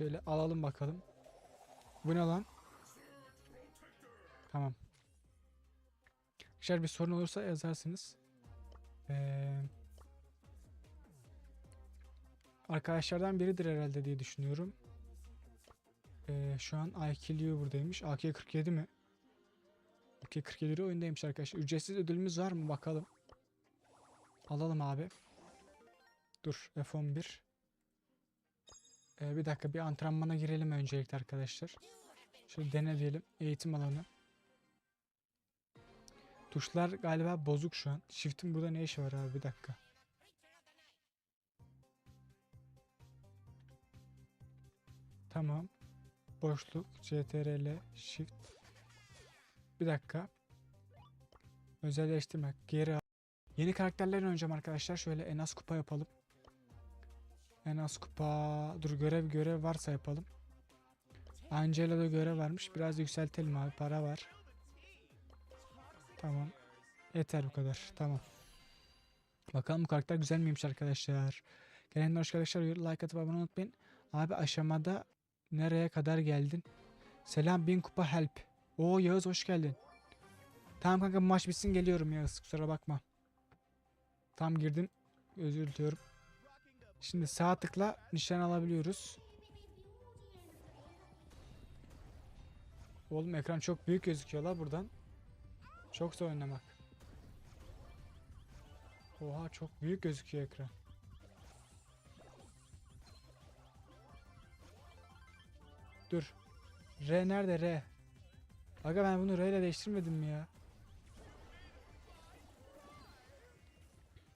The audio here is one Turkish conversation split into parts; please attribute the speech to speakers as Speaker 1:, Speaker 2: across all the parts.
Speaker 1: Şöyle alalım bakalım. Bu ne lan? Tamam. Arkadaşlar bir sorun olursa yazarsınız. Ee, arkadaşlardan biridir herhalde diye düşünüyorum. Ee, şu an IQ buradaymış. AK-47 mi? AK-47 oyundaymış arkadaşlar. Ücretsiz ödülümüz var mı? Bakalım. Alalım abi. Dur F11. Ee, bir dakika bir antrenmana girelim öncelikle arkadaşlar. Şöyle dene diyelim. Eğitim alanı. Tuşlar galiba bozuk şu an. Shift'in burada ne işi var abi bir dakika. Tamam. Boşluk, CTRL, Shift. Bir dakika. Özelleştirmek. Geri al. Yeni karakterler oynayacağım arkadaşlar. Şöyle en az kupa yapalım. En az kupa. Dur görev görev varsa yapalım. Angela'da görev varmış. Biraz yükseltelim abi. Para var. Tamam. Yeter bu kadar. Tamam. Bakalım bu karakter güzel miymiş arkadaşlar. Gelenler hoş arkadaşlar. Like atıp abone unutmayın. Abi aşamada nereye kadar geldin? Selam bin kupa help. Oo Yağız hoş geldin. Tamam kanka maç bitsin geliyorum Yağız. Kusura bakma. Tam girdim. Özür diliyorum. Şimdi sağ tıkla nişan alabiliyoruz. Oğlum ekran çok büyük gözüküyor la buradan. Çok zor oynamak. Oha çok büyük gözüküyor ekran. Dur. R nerede R? Aga ben bunu R ile değiştirmedim mi ya?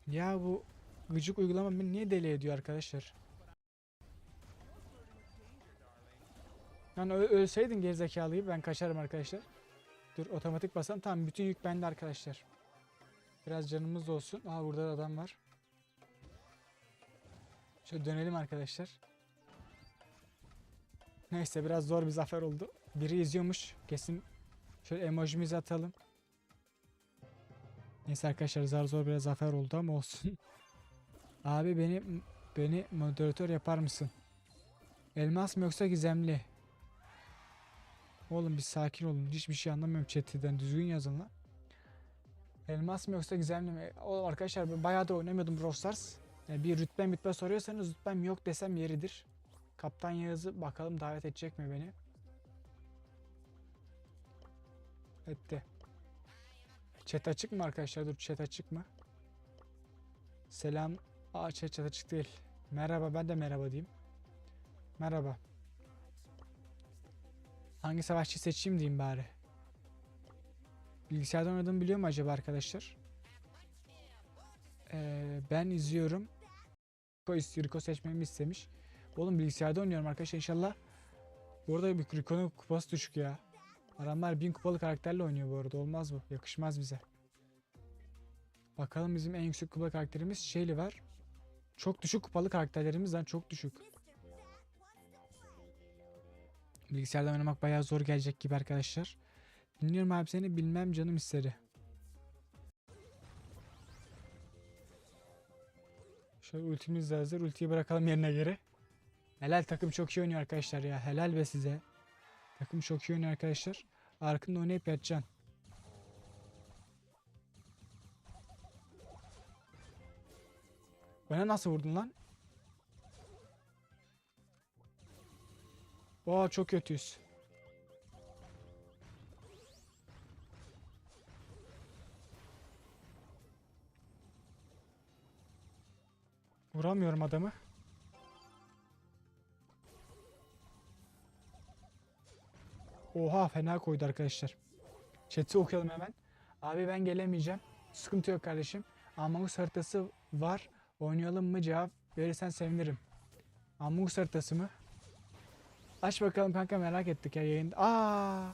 Speaker 1: Ya bu gıcık uygulama beni niye deli ediyor arkadaşlar? Yani ölseydin gerizekalıyı ben kaçarım arkadaşlar. Dur otomatik basalım. Tamam bütün yük bende arkadaşlar. Biraz canımız da olsun. Aa burada da adam var. Şöyle dönelim arkadaşlar. Neyse biraz zor bir zafer oldu. Biri izliyormuş. Kesin şöyle emojimizi atalım. Neyse arkadaşlar zar zor biraz zafer oldu ama olsun. Abi beni beni moderatör yapar mısın? Elmas mı yoksa gizemli? Oğlum bir sakin olun. Hiçbir şey anlamıyorum chat'ten. Düzgün yazın lan. Elmas mı yoksa gizemli mi? O arkadaşlar bayağı da oynamıyordum Brawl Stars. Yani bir rütbem rütbe soruyorsanız rütbem yok desem yeridir. Kaptan Yağız'ı bakalım davet edecek mi beni? Etti. Chat açık mı arkadaşlar? Dur chat açık mı? Selam. Aa chat, chat açık değil. Merhaba ben de merhaba diyeyim. Merhaba. Hangi savaşçı seçeyim diyeyim bari. Bilgisayardan oynadığımı biliyor mu acaba arkadaşlar? Ee, ben izliyorum. İstiyor. Rico seçmemi istemiş. Oğlum bilgisayarda oynuyorum arkadaşlar inşallah. Bu arada bir Rico'nun kupası düşük ya. Adamlar bin kupalı karakterle oynuyor bu arada. Olmaz bu. Yakışmaz bize. Bakalım bizim en yüksek kupalı karakterimiz Shelly var. Çok düşük kupalı karakterlerimizden çok düşük. Bilgisayarda oynamak bayağı zor gelecek gibi arkadaşlar. Dinliyorum abi seni bilmem canım istedi. Şöyle ultimiz de hazır. Ultiyi bırakalım yerine geri. Helal takım çok iyi oynuyor arkadaşlar ya. Helal be size. Takım çok iyi oynuyor arkadaşlar. Arkında oynayıp yatacaksın. Bana nasıl vurdun lan? Oo çok kötüyüz. Vuramıyorum adamı. Oha fena koydu arkadaşlar. Chat'i okuyalım hemen. Abi ben gelemeyeceğim. Sıkıntı yok kardeşim. Among haritası var. Oynayalım mı cevap verirsen sevinirim. Among haritası mı? Aç bakalım kanka merak ettik ya yayında. Aa!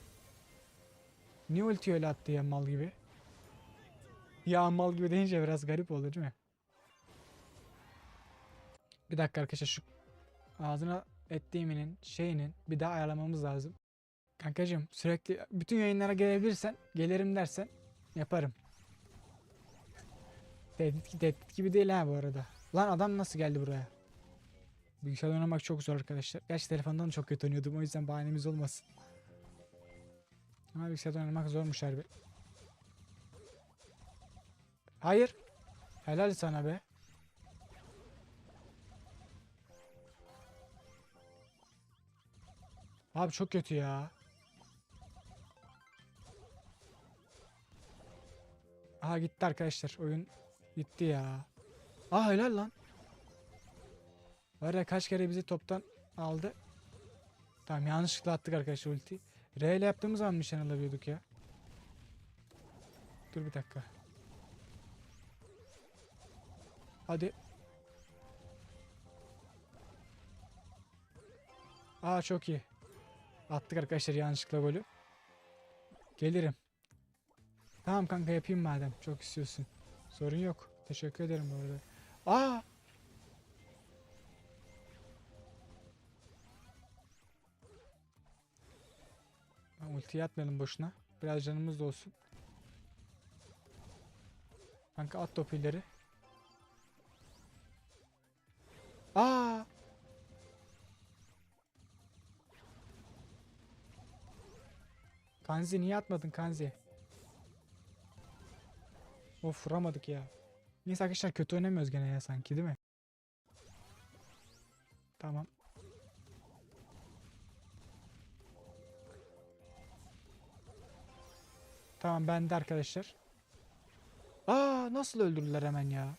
Speaker 1: Niye ulti öyle attı ya mal gibi? Ya mal gibi deyince biraz garip olur değil mi? Bir dakika arkadaşlar şu ağzına ettiğiminin şeyinin bir daha ayarlamamız lazım. Kankacığım sürekli bütün yayınlara gelebilirsen gelirim dersen yaparım. Tehdit, tehdit gibi değil ha bu arada. Lan adam nasıl geldi buraya? Bilgisayarda oynamak çok zor arkadaşlar. Gerçi telefondan da çok kötü oynuyordum o yüzden bahanemiz olmasın. Ama bilgisayarda oynamak zormuş harbi. Hayır. Helal sana be. Abi çok kötü ya. Aha gitti arkadaşlar. Oyun gitti ya. Aa helal lan. Var ya kaç kere bizi toptan aldı. Tamam yanlışlıkla attık arkadaşlar ulti. R ile yaptığımız zaman nişan alabiliyorduk ya. Dur bir dakika. Hadi. Aa çok iyi. Attık arkadaşlar yanlışlıkla golü. Gelirim. Tamam kanka yapayım madem. Çok istiyorsun. Sorun yok. Teşekkür ederim bu arada. Aa! Ultiyi atmayalım boşuna. Biraz canımız da olsun. Kanka at topu ileri. Aa! Kanzi niye atmadın Kanzi? Of vuramadık ya. Neyse arkadaşlar kötü oynamıyoruz gene ya sanki değil mi? Tamam. Tamam bende arkadaşlar. Aa nasıl öldürdüler hemen ya?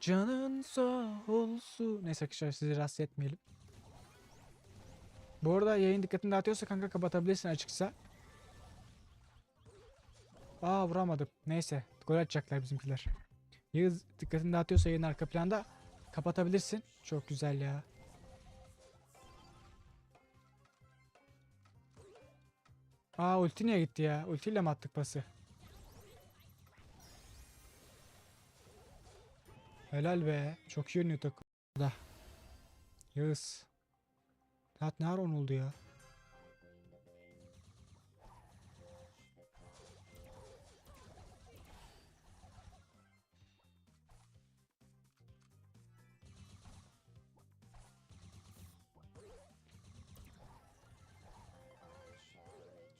Speaker 1: Canın sağ olsun. Neyse arkadaşlar sizi rahatsız etmeyelim. Bu arada yayın dikkatini dağıtıyorsa kanka kapatabilirsin açıksa. Aa vuramadım. Neyse gol atacaklar bizimkiler. Yağız dikkatini dağıtıyorsa yayın arka planda kapatabilirsin. Çok güzel ya. Aa ulti niye gitti ya? Ultiyle mi attık pası? Helal be. Çok iyi oynuyor takım. Da. Yağız. Saat ne ara 10 oldu ya?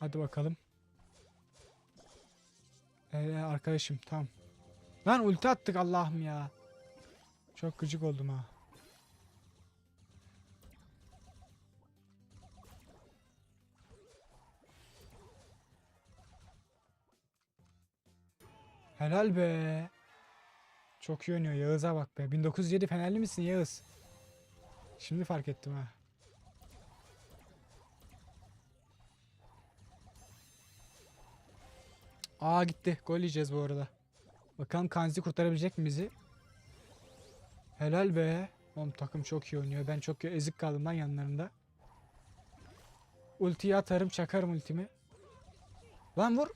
Speaker 1: Hadi bakalım. Ee, arkadaşım tamam. Lan ulti attık Allah'ım ya. Çok gıcık oldum ha. Helal be. Çok iyi oynuyor Yağız'a bak be. 1907 Fenerli misin Yağız? Şimdi fark ettim ha. Aa gitti. Gol yiyeceğiz bu arada. Bakalım Kanzi kurtarabilecek mi bizi? Helal be. Oğlum takım çok iyi oynuyor. Ben çok ezik kaldım lan yanlarında. Ultiyi atarım çakarım ultimi. Lan vur.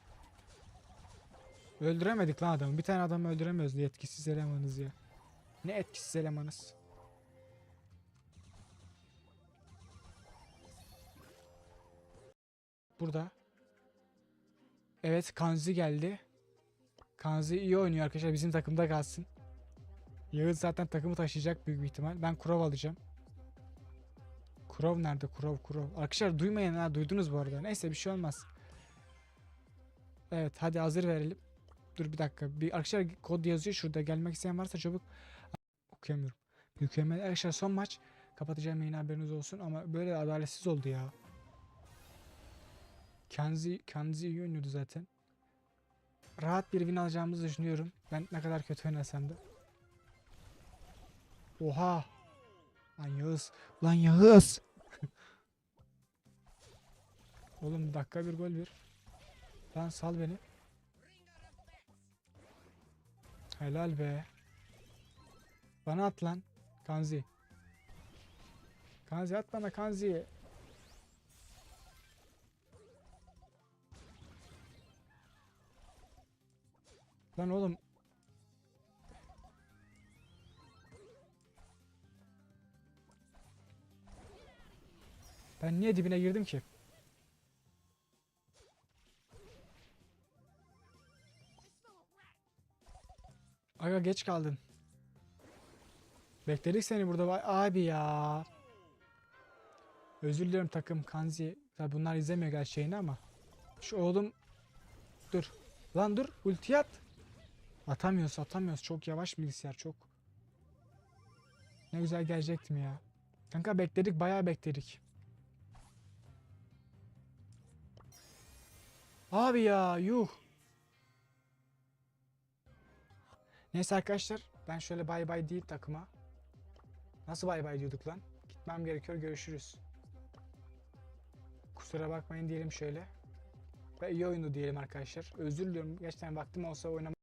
Speaker 1: Öldüremedik lan adamı. Bir tane adamı öldüremiyoruz diye etkisiz elemanız ya. Ne etkisiz elemanız. Burada. Evet Kanzi geldi. Kanzi iyi oynuyor arkadaşlar. Bizim takımda kalsın. Yağız zaten takımı taşıyacak büyük bir ihtimal. Ben Kurov alacağım. Kurov nerede? Kurov, Kurov. Arkadaşlar duymayın ha. Duydunuz bu arada. Neyse bir şey olmaz. Evet hadi hazır verelim. Dur bir dakika. Bir arkadaşlar kod yazıyor şurada. Gelmek isteyen varsa çabuk. Okuyamıyorum. Mükemmel. Arkadaşlar son maç. Kapatacağım yayın haberiniz olsun ama böyle adaletsiz oldu ya. Kenzi, Kenzi iyi oynuyordu zaten. Rahat bir win alacağımızı düşünüyorum. Ben ne kadar kötü oynasam da. Oha. Lan Yağız. Lan Yağız. Oğlum dakika bir gol bir. Lan sal beni. Helal be. Bana at lan. Kanzi. Kanzi at bana Kanzi. Lan oğlum. Ben niye dibine girdim ki? Aga geç kaldın. Bekledik seni burada. Abi ya. Özür diliyorum takım Kanzi. Tabi bunlar izlemiyor gerçeğini ama. Şu oğlum. Dur. Lan dur. Ulti at. Atamıyoruz atamıyoruz. Çok yavaş bilgisayar çok. Ne güzel gelecektim ya. Kanka bekledik bayağı bekledik. Abi ya yuh. Neyse arkadaşlar ben şöyle bay bay değil takıma. Nasıl bay bay diyorduk lan? Gitmem gerekiyor görüşürüz. Kusura bakmayın diyelim şöyle. Ve iyi oyundu diyelim arkadaşlar. Özür diliyorum. Gerçekten vaktim olsa oynam